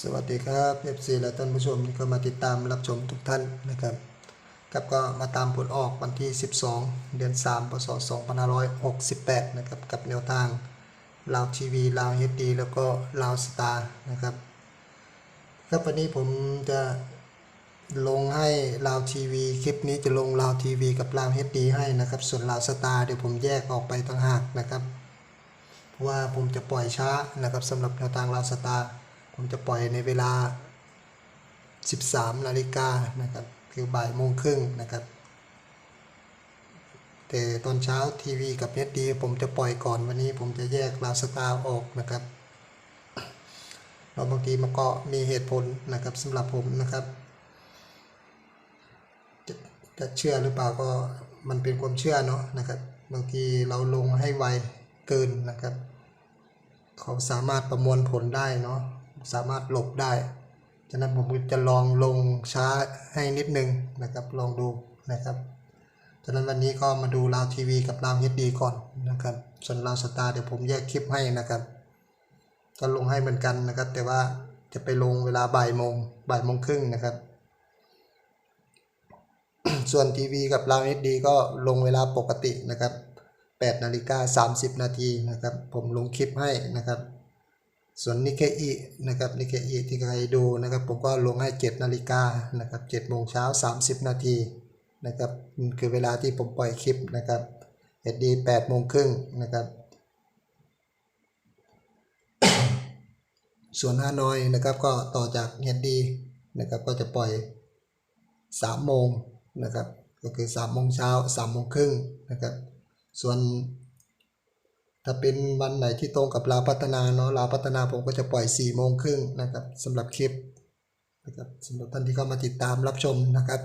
สวัสดีครับเอฟซีและท่านผู้ชมที่เข้ามาติดตามรับชมทุกท่านนะครับครับก็มาตามผลออกวันที่ 12 เดือน 3 พศ 2568 นะครับ กับแนวทางลาวทีวีลาวเฮดดีแล้วก็ลาวสตาร์นะครับครับวันนี้ผมจะลงให้ลาวทีวีคลิปนี้จะลงลาวทีวีกับลาวเฮดดีให้นะครับ ส่วนลาวสตาร์เดี๋ยวผมแยกออกไปต่างหากนะครับ เพราะว่าผมจะปล่อยช้านะครับสำหรับแนวทางลาวสตาร์ ผมจะปล่อยในเวลา 13 นาฬิกานะครับคือบ่ายโมงครึ่งนะครับ แต่ตอนเช้าทีวีกับเน็ตดีผมจะปล่อยก่อนวันนี้ผมจะแยกลาวสตาร์ออกนะครับเราบางทีมันก็มีเหตุผลนะครับสำหรับผมนะครับจะจะเชื่อหรือเปล่าก็มันเป็นความเชื่อเนาะนะครับ บางทีเราลงให้ไวเกินนะครับ เขาสามารถประมวลผลได้เนาะ สามารถหลบได้ ฉะนั้นผมจะลองลงช้าให้นิดนึงนะครับ ลองดูนะครับฉะนั้นวันนี้ก็มาดูลาวทีวีกับลาวเฮดดีก่อนนะครับ ส่วนลาวสตาร์เดี๋ยวผมแยกคลิปให้นะครับ ก็ลงให้เหมือนกันนะครับ แต่ว่าจะไปลงเวลาบ่ายโมงบ่ายโมงครึ่งนะครับ ส่วนทีวีกับลาวเฮดดีก็ลงเวลาปกตินะครับ8นาฬิกา30 นาทีนะครับ ผมลงคลิปให้นะครับ ส่วนนิเคอีนะครับนิเคอีที่ใครดูนะครับผมก็ลงให้ 7 นาฬิกานะครับ7โมงเช้า 30 นาทีนะครับคือเวลาที่ผมปล่อยคลิปนะครับเฮดดี8โมงครึ่งนะครับส่วนฮานอยนะครับก็ต่อจากเฮดดีนะครับก็จะปล่อย3โมงนะครับก็คือ3โมงเช้า3โมงครึ่งนะครับส่วน ถ้าเป็นวันไหนที่ตรงกับลาพัฒนาเนาะลาพัฒนาผมก็จะปล่อย4ี่โมงครึ่งนะครับสำหรับคลิปนะครับสำหรับท่านที่เข้ามาติดตามรับชมนะครับ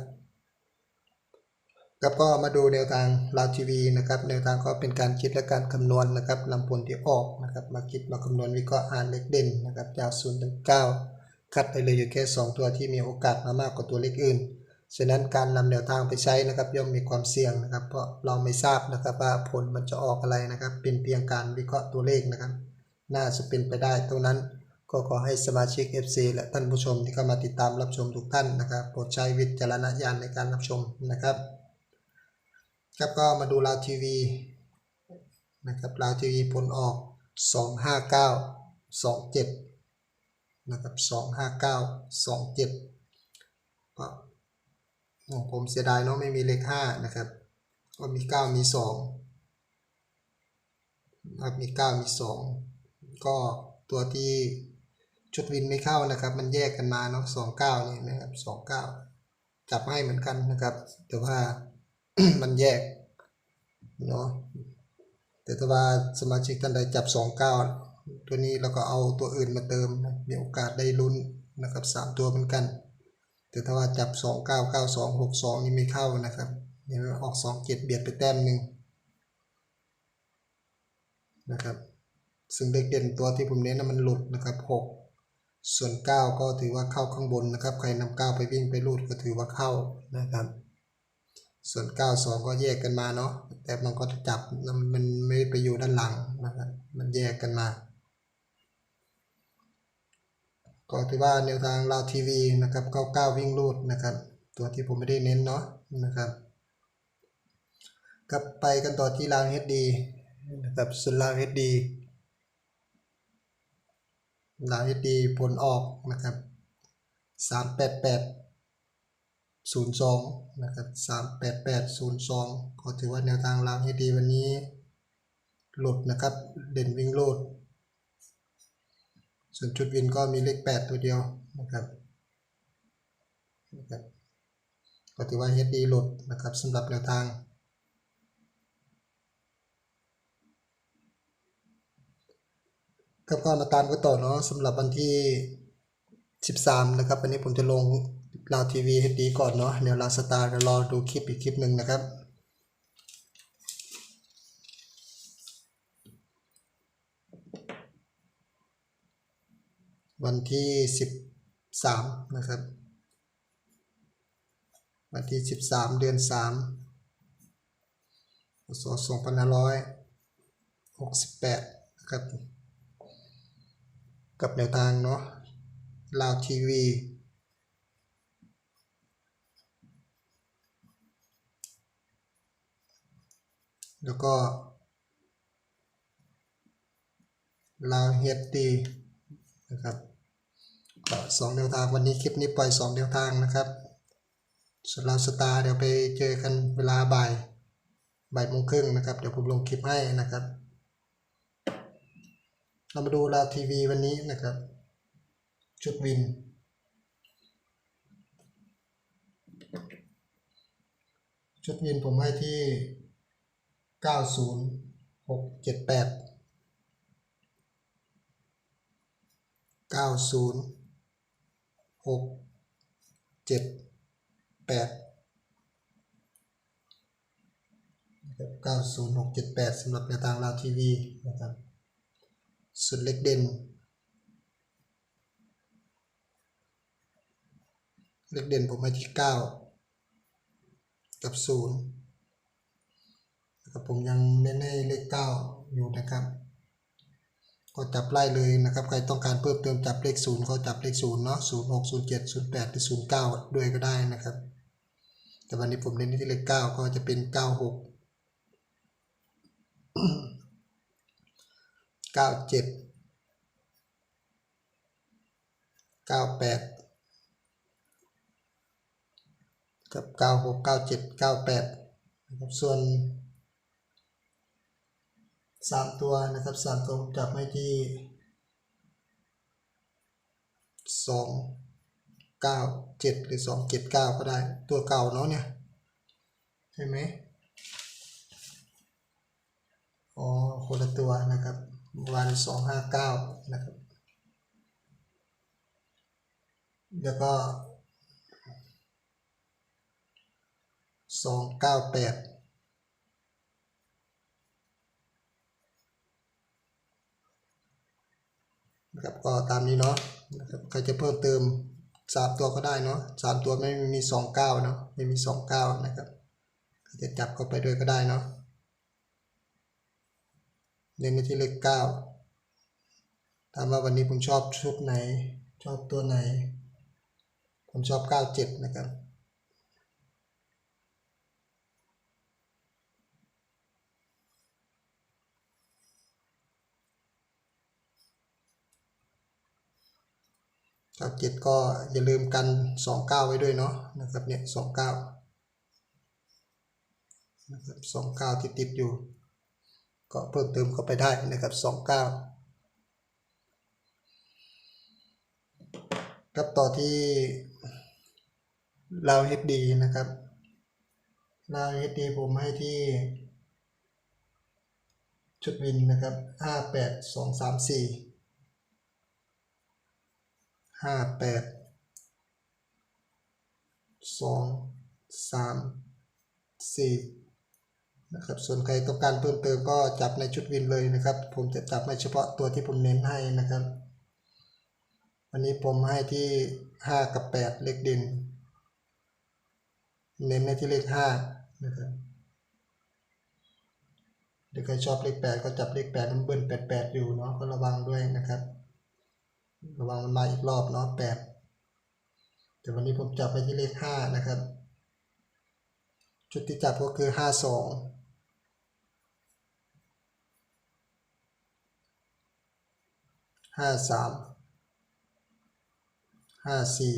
ครับก็มาดูแนวทางลาวทีวีนะครับแนวทางก็เป็นการคิดและการคำนวณนะครับลำผลที่ออกนะครับมาคิดมาคำนวณวิเคราะห์อ่านเลขเด่นนะครับจาก0ูนย์ถึงเคัดไปเลยอยู่แค่ 2 ตัวที่มีโอกาสมามากกว่าตัวเลขอื่น ฉะนั้นการนำแนวทางไปใช้นะครับย่อมมีความเสี่ยงนะครับ เพราะเราไม่ทราบนะครับว่าผลมันจะออกอะไรนะครับ เป็นเพียงการวิเคราะห์ตัวเลขนะครับ น่าจะเป็นไปได้ตรงนั้น ก็ขอให้สมาชิก FC และท่านผู้ชมที่เข้ามาติดตามรับชมทุกท่านนะครับโปรดใช้วิจารณญาณในการรับชมนะครับครับก็มาดูลาวทีวีนะครับลาวทีวีผลออก 259 27นะครับ259 27ก็ โอ้ผมเสียดายเนาะไม่มีเลขห้านะครับ ก็มีเก้ามีสองนะครับมีเก้ามีสองก็ตัวที่ชุดวินไม่เข้านะครับ มันแยกกันมาเนาะสองเก้านี่นะครับสองเก้าจับให้เหมือนกันนะครับ แต่ว่ามันแยกเนาะแต่ถ้าว่าสมาชิกท่านใดจับสองเก้าตัวนี้แล้วก็เอาตัวอื่นมาเติมนะมีโอกาสได้ลุ้นนะครับสามตัวเหมือนกัน แต่ถ้าว่าจับ 2 9 9 2 6 2 นี่ไม่เข้านะครับนี่มันออก 2 7 เบียดไปแต้มหนึ่งนะครับ ซึ่งเด็กเด่นตัวที่ผมเน้นนะมันหลุดนะครับ 6 ส่วน 9 ก็ถือว่าเข้าข้างบนนะครับ ใครนำ9ไปวิ่งไปรูดก็ถือว่าเข้านะครับ ส่วน 9 2 ก็แยกกันมาเนาะ แต่มันก็จับมันไม่ไปอยู่ด้านหลังนะครับ มันแยกกันมา ก็ถือว่าแนวทางลาวทีวีนะครับ99วิ่งรูดนะครับ ตัวที่ผมไม่ได้เน้นเนาะนะครับกลับไปกันต่อที่ลาวเฮดดีนะครับส่วนลาวเฮดดีลาวเฮดดีผลออกนะครับ388 02นะครับ388 02ก็ถือว่าแนวทางลาวเฮดดีวันนี้หลุดนะครับ เด่นวิ่งรูด ส่วนจุดวินก็มีเลข 8 ตัวเดียวนะครับนะครับก็ถือว่า HD หลุดนะครับสำหรับแนวทาง ครับก็มาตามกันต่อเนาะสำหรับวันที่ 13 นะครับวันนี้ผมจะลงลาวทีวี HD ก่อนเนาะเดี๋ยวลาวสตาร์เดี๋ยวรอดูคลิปอีกคลิปหนึ่งนะครับ วันที่สิบสามนะครับ วันที่สิบสามเดือนสามพศสองพันห้าร้อยหกสิบแปดนะครับ กับแนวทางเนาะลาวทีวีแล้วก็ลาวเฮดดีนะครับ สองแนวทางวันนี้คลิปนี้ปล่อยสองแนวทางนะครับสลาสตาเดี๋ยวไปเจอกันเวลาบ่ายบ่ายโมงครึ่งนะครับ เดี๋ยวผมลงคลิปให้นะครับ เรามาดูลาวทีวีวันนี้นะครับ ชุดวิน ชุดวินผมให้ที่ 90678 90678 90678สำหรับแนวทางลาวทีวีนะครับสุดเล็กเด่น เล็กเด่นผมให้ที่9กับ0นะครับผมยังเน้นให้เลข9อยู่นะครับ ก็จับไล่เลยนะครับ ใครต้องการเพิ่มเติมจับเลข0ก็จับเลข0เนาะ0 6 0 7 0 8หรือ0 9 ด้วยก็ได้นะครับ แต่วันนี้ผมเน้นที่เลข 9 ก็จะเป็น 96 97 98 กับ 96 97 98นะครับส่วน 3ตัวนะครับ3ตัวจับให้ที่2 9 7หรือ2 7 9ก็ได้ตัวเก่าเนาะเนี่ยใช่ไหมอ๋อคนละตัวนะครับวัน259นะครับ แล้วก็สองเก้าแปด นะครับก็ตามนี้เนาะนะครับใครจะเพิ่มเติมสามตัวก็ได้เนาะสามตัวไม่มีสองเก้าเนาะไม่มีสองเก้านะครับใครจะจับเข้าไปด้วยก็ได้เนาะเน้นไปที่เลขเก้าถามว่าวันนี้ผมชอบชุดไหน ชอบตัวไหน ผมชอบเก้าเจ็ดนะครับ เก้าเจ็ดก็อย่าลืมกันสองเก้าไว้ด้วยเนาะนะครับเนี่ยสองเก้านะครับสองเก้าที่ติดอยู่ ก็เพิ่มเติมเข้าไปได้นะครับสองเก้าครับต่อที่ลาวเฮดดีนะครับลาวเฮดดีผมให้ที่ ชุดวินนะครับห้าแปดสองสามสี่ ห้าแปดสองสามสี่นะครับ ส่วนใครต้องการเพิ่มเติมก็จับในชุดวินเลยนะครับ ผมจะจับในเฉพาะตัวที่ผมเน้นให้นะครับ วันนี้ผมให้ที่ห้ากับแปดเลขเด่น เน้นในที่เลขห้านะครับหรือใครชอบเลขแปดก็จับเลขแปดมันเบิ้ลแปดแปดอยู่เนาะก็ระวังด้วยนะครับ ระวังมันมาอีกรอบเนาะแปดแต่วันนี้ผมจับไปที่เลขห้านะครับชุดที่จับก็คือห้าสองห้าสามห้าสี่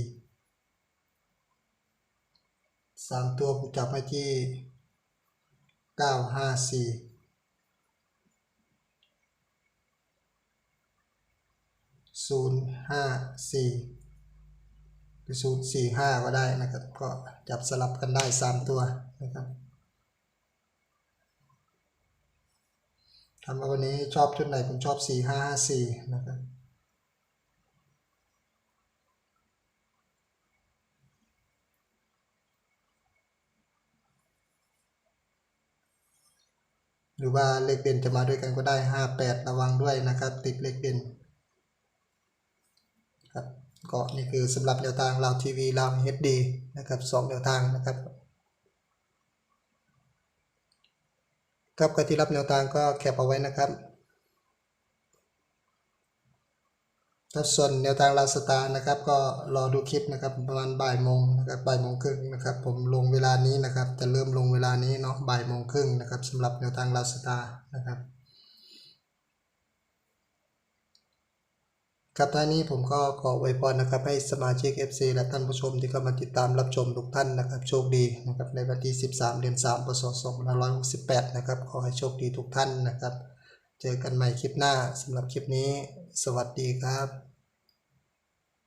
สามตัวผมจับไปที่เก้าห้าสี่ ศูนย์ห้าสี่หรือศูนย์สี่ห้าก็ได้นะครับ ก็จับสลับกันได้สามตัวนะครับทำมาวันนี้ชอบชุดไหนผมชอบสี่ห้าห้าสี่นะครับหรือว่าเลขเด่นจะมาด้วยกันก็ได้ห้าแปดระวังด้วยนะครับ ติดเลขเด่น ครับก็นี่คือสำหรับแนวทางเราทีวีเราเฮดดีนะครับสองแนวทางนะครับครับใครที่รับแนวทางก็แคปเอาไว้นะครับครับส่วนแนวทางลาสตาร์นะครับ ก็รอดูคลิปนะครับประมาณบ่ายโมงนะครับบ่ายโมงครึ่งนะครับ ผมลงเวลานี้นะครับจะเริ่มลงเวลานี้เนาะบ่ายโมงครึ่งนะครับสำหรับแนวทางลาสตาร์นะครับ ครับท่านี้ผมก็ขออวยพรนะครับให้สมาชิก FC และท่านผู้ชมที่เข้ามาติดตามรับชมทุกท่านนะครับ โชคดีนะครับในวันที่ 13 เดือน3พศ2568 นะครับ ขอให้โชคดีทุกท่านนะครับ เจอกันใหม่คลิปหน้าสำหรับคลิปนี้ สวัสดีครับ